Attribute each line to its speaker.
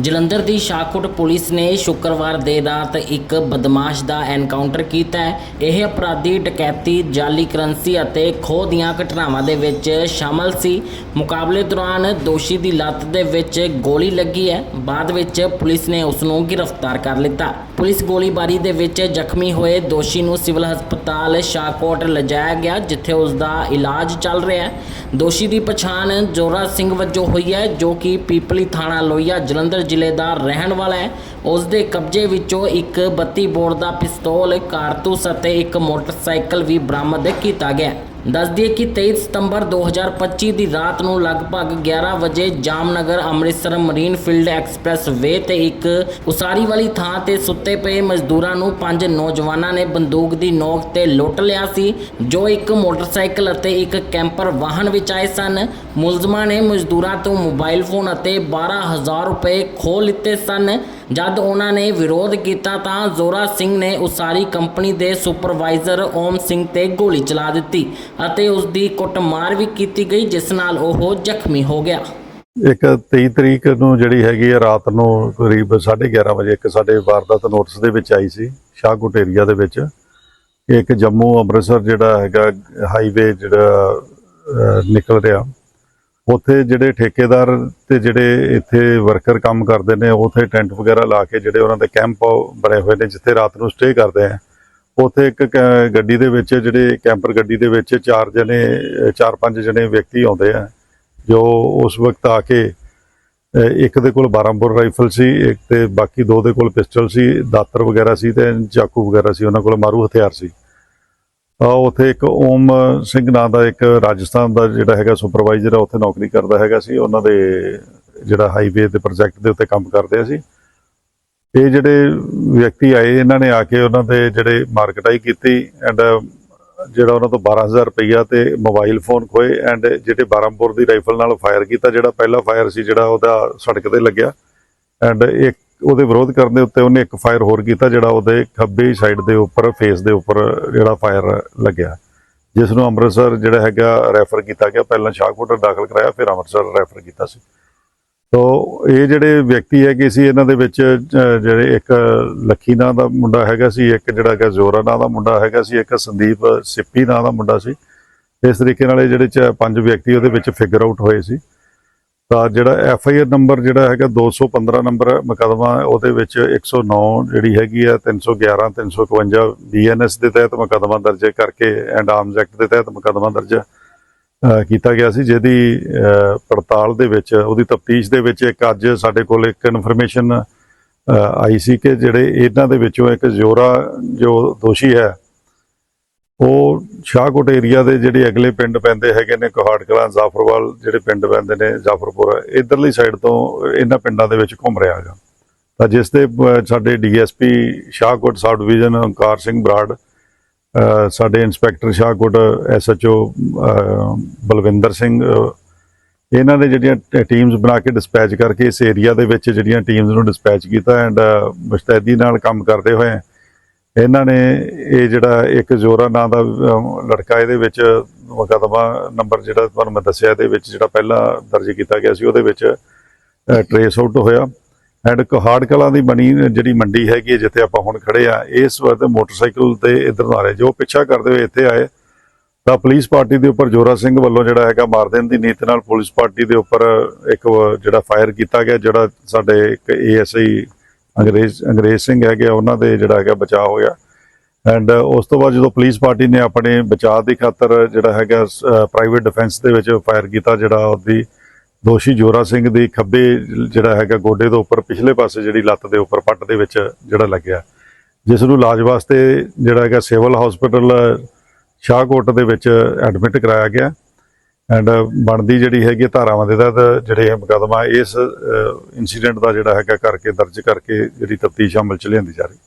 Speaker 1: ਜਲੰਧਰ ਦੀ Shahkot police ਨੇ ਸ਼ੁੱਕਰਵਾਰ ਦੇਰ ਰਾਤ ਇੱਕ ਬਦਮਾਸ਼ ਦਾ ਐਨਕਾਊਂਟਰ ਕੀਤਾ ਹੈ। ਇਹ ਅਪਰਾਧੀ ਡਕੈਤੀ ਜਾਲੀ ਕਰੰਸੀ ਅਤੇ ਖੋਹ ਦੀਆਂ ਘਟਨਾਵਾਂ ਦੇ ਵਿੱਚ ਸ਼ਾਮਲ ਸੀ। ਮੁਕਾਬਲੇ ਦੌਰਾਨ ਦੋਸ਼ੀ ਦੀ ਲੱਤ ਦੇ ਵਿੱਚ ਗੋਲੀ ਲੱਗੀ ਹੈ। ਬਾਅਦ ਵਿੱਚ ਪੁਲਿਸ ਨੇ ਉਸ ਨੂੰ ਗ੍ਰਿਫਤਾਰ ਕਰ ਲਿੱਤਾ। ਪੁਲਿਸ ਗੋਲੀਬਾਰੀ ਦੇ ਵਿੱਚ ਜ਼ਖਮੀ ਹੋਏ ਦੋਸ਼ੀ ਨੂੰ ਸਿਵਲ ਹਸਪਤਾਲ ਸ਼ਾਹਕੋਟ ਲਿਜਾਇਆ ਗਿਆ, ਜਿੱਥੇ ਉਸ ਦਾ ਇਲਾਜ ਚੱਲ ਰਿਹਾ ਹੈ। ਦੋਸ਼ੀ ਦੀ ਪਛਾਣ ਜੋਰਾ ਸਿੰਘ ਵਜੋਂ ਹੋਈ ਹੈ, ਜੋ ਕਿ ਪੀਪਲੀ ਥਾਣਾ ਲੋਹੀਆ, ਜਲੰਧਰ ਜ਼ਿਲ੍ਹੇ ਦਾ ਰਹਿਣ ਵਾਲਾ ਹੈ। ਉਸ ਦੇ ਕਬਜ਼ੇ ਵਿੱਚੋਂ ਇੱਕ 32 ਬੋਰ ਦਾ ਪਿਸਤੌਲ, ਕਾਰਤੂਸ ਅਤੇ ਇੱਕ ਮੋਟਰਸਾਈਕਲ ਵੀ ਬਰਾਮਦ ਕੀਤਾ ਗਿਆ ਦੱਸ ਦਈਏ ਕਿ 23 ਸਤੰਬਰ 2025 ਦੀ ਰਾਤ ਨੂੰ ਲਗਭਗ 11 ਵਜੇ Jamnagar Amritsar marine field expressway ਤੇ ਇੱਕ ਉਸਾਰੀ ਵਾਲੀ ਥਾਂ ਤੇ ਸੁੱਤੇ ਪਏ ਮਜ਼ਦੂਰਾਂ ਨੂੰ ਪੰਜ ਨੌਜਵਾਨਾਂ ਨੇ ਬੰਦੂਕ ਦੀ ਨੋਕ ਤੇ ਲੁੱਟ ਲਿਆ ਸੀ, ਜੋ ਇੱਕ ਮੋਟਰਸਾਈਕਲ ਅਤੇ ਇੱਕ ਕੈਂਪਰ ਵਾਹਨ ਵਿੱਚ ਆਏ ਸਨ। ਮੁਲਜ਼ਮਾਂ ਨੇ ਮਜ਼ਦੂਰਾਂ ਤੋਂ ਮੋਬਾਈਲ ਫੋਨ ਅਤੇ 12000 ਰੁਪਏ ਖੋਹ ਲਿੱਤੇ ਸਨ। ਜਦ ਉਹਨਾਂ ਨੇ ਵਿਰੋਧ ਕੀਤਾ ਤਾਂ ਜ਼ੋਰਾ ਸਿੰਘ ਨੇ ਉਸਾਰੀ ਕੰਪਨੀ ਦੇ ਸੁਪਰਵਾਈਜ਼ਰ ਓਮ ਸਿੰਘ ਤੇ ਗੋਲੀ ਚਲਾ ਦਿੱਤੀ ਅਤੇ ਉਸ ਦੀ ਕੁੱਟਮਾਰ ਵੀ ਕੀਤੀ ਗਈ, ਜਿਸ ਨਾਲ ਉਹ ਜ਼ਖਮੀ ਹੋ ਗਿਆ।
Speaker 2: ਇੱਕ 23 ਤਰੀਕ ਨੂੰ ਜਿਹੜੀ ਹੈਗੀ ਆ, ਰਾਤ ਨੂੰ ਕਰੀਬ 11:30 ਵਜੇ ਇੱਕ ਸਾਡੇ ਵਾਰਦਾਤ ਨੋਟਿਸ ਦੇ ਵਿੱਚ ਆਈ ਸੀ ਸ਼ਾਹਕੋਟ ਏਰੀਆ ਦੇ ਵਿੱਚ। ਇੱਕ ਜੰਮੂ ਅੰਮ੍ਰਿਤਸਰ ਜਿਹੜਾ ਹੈਗਾ ਹਾਈਵੇ ਜਿਹੜਾ ਨਿਕਲ ਰਿਹਾ। ਉੱਥੇ ਜਿਹੜੇ ਠੇਕੇਦਾਰ ਤੇ ਜਿਹੜੇ ਇੱਥੇ ਵਰਕਰ ਕੰਮ ਕਰਦੇ ਨੇ, ਉੱਥੇ ਟੈਂਟ ਵਗੈਰਾ ਲਾ ਕੇ ਜਿਹੜੇ ਉਹਨਾਂ ਦੇ ਕੈਂਪ ਬਣੇ ਹੋਏ ਨੇ, ਜਿੱਥੇ ਰਾਤ ਨੂੰ ਸਟੇ ਕਰਦੇ ਆ। ਉੱਥੇ ਇੱਕ ਕ- ਗੱਡੀ ਦੇ ਵਿੱਚ ਜਿਹੜੇ ਕੈਂਪਰ ਗੱਡੀ ਦੇ ਵਿੱਚ ਚਾਰ ਜਣੇ, ਚਾਰ ਪੰਜ ਜਣੇ ਵਿਅਕਤੀ ਆਉਂਦੇ ਆ, ਜੋ ਉਸ ਵਕਤ ਆ ਕੇ ਇੱਕ ਦੇ ਕੋਲ 12 ਬੋਰ ਰਾਈਫਲ ਸੀ, ਇੱਕ ਤੇ ਬਾਕੀ ਦੋ ਦੇ ਕੋਲ ਪਿਸਟਲ ਸੀ, ਦਾਤਰ ਵਗੈਰਾ ਸੀ ਤੇ ਚਾਕੂ ਵਗੈਰਾ ਸੀ, ਉਹਨਾਂ ਕੋਲ ਮਾਰੂ ਹਥਿਆਰ ਸੀ। ਉੱਥੇ ਇੱਕ ਓਮ ਸਿੰਘ ਨਾਂ ਦਾ ਇੱਕ ਰਾਜਸਥਾਨ ਦਾ ਜਿਹੜਾ ਹੈਗਾ ਸੁਪਰਵਾਈਜ਼ਰ ਆ, ਉੱਥੇ ਨੌਕਰੀ ਕਰਦਾ ਹੈਗਾ ਸੀ। ਉਹਨਾਂ ਦੇ ਜਿਹੜਾ ਹਾਈਵੇ ਦੇ ਪ੍ਰੋਜੈਕਟ ਦੇ ਉੱਤੇ ਕੰਮ ਕਰਦੇ ਸੀ। ਇਹ ਜਿਹੜੇ ਵਿਅਕਤੀ ਆਏ, ਇਹਨਾਂ ਨੇ ਆ ਕੇ ਉਹਨਾਂ ਦੇ ਜਿਹੜੇ ਮਾਰਕਟਾਈ ਕੀਤੀ ਐਂਡ ਜਿਹੜਾ ਉਹਨਾਂ ਤੋਂ 12000 ਰੁਪਈਆ ਤੇ ਮੋਬਾਈਲ ਫੋਨ ਖੋਏ ਐਂਡ ਜਿਹੜੇ 12 ਦੀ ਰਾਈਫਲ ਨਾਲ ਫਾਇਰ ਕੀਤਾ, ਜਿਹੜਾ ਪਹਿਲਾ ਫਾਇਰ ਸੀ ਜਿਹੜਾ ਉਹਦਾ ਸੜਕ ਤੇ ਲੱਗਿਆ। ਐਂਡ ਇੱਕ ਉਹਦੇ ਵਿਰੋਧ ਕਰਨ ਦੇ ਉੱਤੇ ਉਹਨੇ ਇੱਕ ਫਾਇਰ ਹੋਰ ਕੀਤਾ ਜਿਹੜਾ ਉਹਦੇ ਖੱਬੇ ਸਾਈਡ ਦੇ ਉੱਪਰ ਫੇਸ ਦੇ ਉੱਪਰ ਜਿਹੜਾ ਫਾਇਰ ਲੱਗਿਆ। ਜਿਸ ਨੂੰ ਅੰਮ੍ਰਿਤਸਰ ਜਿਹੜਾ ਹੈਗਾ ਰੈਫਰ ਕੀਤਾ ਗਿਆ। ਪਹਿਲਾਂ ਸ਼ਾਹਕੋਟ ਦਾਖਲ ਕਰਾਇਆ, ਫਿਰ ਅੰਮ੍ਰਿਤਸਰ ਰੈਫਰ ਕੀਤਾ ਸੀ। ਤੋ ਇਹ ਜਿਹੜੇ ਵਿਅਕਤੀ ਹੈਗੇ ਸੀ, ਇਹਨਾਂ ਦੇ ਵਿੱਚ ਜਿਹੜੇ ਇੱਕ ਲੱਖੀ ਨਾਂ ਦਾ ਮੁੰਡਾ ਹੈਗਾ ਸੀ, ਇੱਕ ਜਿਹੜਾ ਹੈਗਾ ਜ਼ੋਰਾ ਨਾਂ ਦਾ ਮੁੰਡਾ ਹੈਗਾ ਸੀ, ਇੱਕ ਸੰਦੀਪ ਸਿੱਪੀ ਨਾਂ ਦਾ ਮੁੰਡਾ ਸੀ। ਇਸ ਤਰੀਕੇ ਨਾਲ ਇਹ ਜਿਹੜੇ ਚ ਪੰਜ ਵਿਅਕਤੀ ਉਹਦੇ ਵਿੱਚ ਫਿਗਰ ਆਊਟ ਹੋਏ ਸੀ। ਤਾਂ ਜਿਹੜਾ ਐਫ ਆਈ ਆਰ ਨੰਬਰ ਜਿਹੜਾ ਹੈਗਾ 215 ਨੰਬਰ ਮੁਕੱਦਮਾ, ਉਹਦੇ ਵਿੱਚ 109 ਜਿਹੜੀ ਹੈਗੀ ਆ 311 351 ਬੀਐਨਐਸ ਦੇ ਤਹਿਤ ਮੁਕੱਦਮਾ ਦਰਜ ਕਰਕੇ ਐਂਡ ਆਰਮਸ ਐਕਟ ਦੇ ਤਹਿਤ ਮੁਕੱਦਮਾ ਦਰਜ ਕੀਤਾ ਗਿਆ ਸੀ, ਜਿਹਦੀ ਪੜਤਾਲ ਦੇ ਵਿੱਚ, ਉਹਦੀ ਤਫਤੀਸ਼ ਦੇ ਵਿੱਚ ਇੱਕ ਅੱਜ ਸਾਡੇ ਕੋਲ ਇੱਕ ਇਨਫੋਰਮੇਸ਼ਨ ਆਈ ਸੀ ਕਿ ਜਿਹੜੇ ਇਹਨਾਂ ਦੇ ਵਿੱਚੋਂ ਇੱਕ ਜ਼ੋਰਾ ਜੋ ਦੋਸ਼ੀ ਹੈ ਉਹ ਸ਼ਾਹਕੋਟ ਏਰੀਆ ਦੇ ਜਿਹੜੇ ਅਗਲੇ ਪਿੰਡ ਪੈਂਦੇ ਹੈਗੇ ਨੇ ਕੋਹਾੜ ਕਲਾਂ ਜ਼ਾਫਰਵਾਲ ਜਿਹੜੇ ਪਿੰਡ ਪੈਂਦੇ ਨੇ ਜ਼ਾਫਰਪੁਰ ਇਧਰਲੀ ਸਾਈਡ ਤੋਂ ਇਹਨਾਂ ਪਿੰਡਾਂ ਦੇ ਵਿੱਚ ਘੁੰਮ ਰਿਹਾ ਹੈਗਾ। ਤਾਂ ਜਿਸ ਦੇ ਅਹ, ਸਾਡੇ DSP Shahkot sub division Onkar Singh Brar ਸਾਡੇ ਇੰਸਪੈਕਟਰ ਸ਼ਾਹਕੋਟ ਐਸਐਚਓ ਬਲਵਿੰਦਰ ਸਿੰਘ ਇਹਨਾਂ ਨੇ ਜਿਹੜੀਆਂ ਟੀਮਸ ਬਣਾ ਕੇ ਡਿਸਪੈਚ ਕਰਕੇ ਇਸ ਏਰੀਆ ਦੇ ਵਿੱਚ ਜਿਹੜੀਆਂ ਟੀਮਸ ਨੂੰ ਡਿਸਪੈਚ ਕੀਤਾ ਐਂਡ ਮੁਸਤੈਦੀ ਨਾਲ ਕੰਮ ਕਰਦੇ ਹੋਏ ਇਹਨਾਂ ਨੇ ਇਹ ਜਿਹੜਾ ਇੱਕ ਜ਼ੋਰਾ ਨਾਂ ਦਾ ਲੜਕਾ ਇਹਦੇ ਵਿੱਚ ਮੁਕੱਦਮਾ ਨੰਬਰ ਜਿਹੜਾ ਤੁਹਾਨੂੰ ਮੈਂ ਦੱਸਿਆ ਇਹਦੇ ਵਿੱਚ ਜਿਹੜਾ ਪਹਿਲਾਂ ਦਰਜ ਕੀਤਾ ਗਿਆ ਸੀ, ਉਹਦੇ ਵਿੱਚ ਟਰੇਸ ਆਊਟ ਹੋਇਆ। ਐਂਡ ਕੋਹਾੜ ਕਲਾਂ ਦੀ ਬਣੀ ਜਿਹੜੀ ਮੰਡੀ ਹੈਗੀ ਹੈ, ਜਿੱਥੇ ਆਪਾਂ ਹੁਣ ਖੜੇ ਆ, ਇਸ ਵਕਤ ਮੋਟਰਸਾਈਕਲ ਤੇ ਇਧਰ ਨੂੰ ਆ ਰਹੇ। ਜੋ ਪਿੱਛਾ ਕਰਦੇ ਹੋਏ ਇੱਥੇ ਆਏ, ਤਾਂ ਪੁਲਿਸ ਪਾਰਟੀ ਦੇ ਉੱਪਰ ਜੋਰਾ ਸਿੰਘ ਵੱਲੋਂ ਜਿਹੜਾ ਹੈਗਾ ਮਾਰ ਦੇਣ ਦੀ ਨੀਤ ਨਾਲ ਪੁਲਿਸ ਪਾਰਟੀ ਦੇ ਉੱਪਰ ਇੱਕ ਜਿਹੜਾ ਫਾਇਰ ਕੀਤਾ ਗਿਆ, ਜਿਹੜਾ ਸਾਡੇ ਇੱਕ ਏਐਸਆਈ ਅੰਗਰੇਜ਼ ਅੰਗਰੇਜ਼ ਸਿੰਘ ਹੈਗੇ ਆ, ਉਹਨਾਂ ਦੇ ਜਿਹੜਾ ਹੈਗਾ ਬਚਾਅ ਹੋਇਆ। ਐਂਡ ਉਸ ਤੋਂ ਬਾਅਦ ਜਦੋਂ ਪੁਲਿਸ ਪਾਰਟੀ ਨੇ ਆਪਣੇ ਬਚਾਅ ਦੀ ਖਾਤਰ ਜਿਹੜਾ ਹੈਗਾ ਪ੍ਰਾਈਵੇਟ ਡਿਫੈਂਸ ਦੇ ਵਿੱਚ ਫਾਇਰ ਕੀਤਾ ਜਿਹੜਾ ਉਹਦੀ ਦੋਸ਼ੀ ਜੋਰਾ ਸਿੰਘ ਦੀ ਖੱਬੇ ਜਿਹੜਾ ਹੈਗਾ ਗੋਡੇ ਦੇ ਉੱਪਰ ਪਿਛਲੇ ਪਾਸੇ ਜਿਹੜੀ ਲੱਤ ਦੇ ਉੱਪਰ ਪੱਟ ਦੇ ਵਿੱਚ ਜਿਹੜਾ ਲੱਗਿਆ। ਜਿਸ ਨੂੰ ਇਲਾਜ ਵਾਸਤੇ ਜਿਹੜਾ ਹੈਗਾ ਸਿਵਲ ਹਸਪੀਟਲ ਸ਼ਾਹਕੋਟ ਦੇ ਵਿੱਚ ਐਡਮਿਟ ਕਰਾਇਆ ਗਿਆ। ਐਂਡ uh, ਬਣਦੀ ਜਿਹੜੀ ਹੈਗੀ ਧਾਰਾਵਾਂ ਦੇ ਤਹਿਤ ਜਿਹੜੇ ਇਹ ਮੁਕੱਦਮਾ ਇਸ ਇਨਸੀਡੈਂਟ ਦਾ ਜਿਹੜਾ ਹੈਗਾ ਕਰਕੇ ਦਰਜ ਕਰਕੇ ਜਿਹੜੀ ਤਫਤੀਸ਼ ਅਮਲ ਚ ਲਿਆਂਦੀ ਜਾ ਰਹੀ।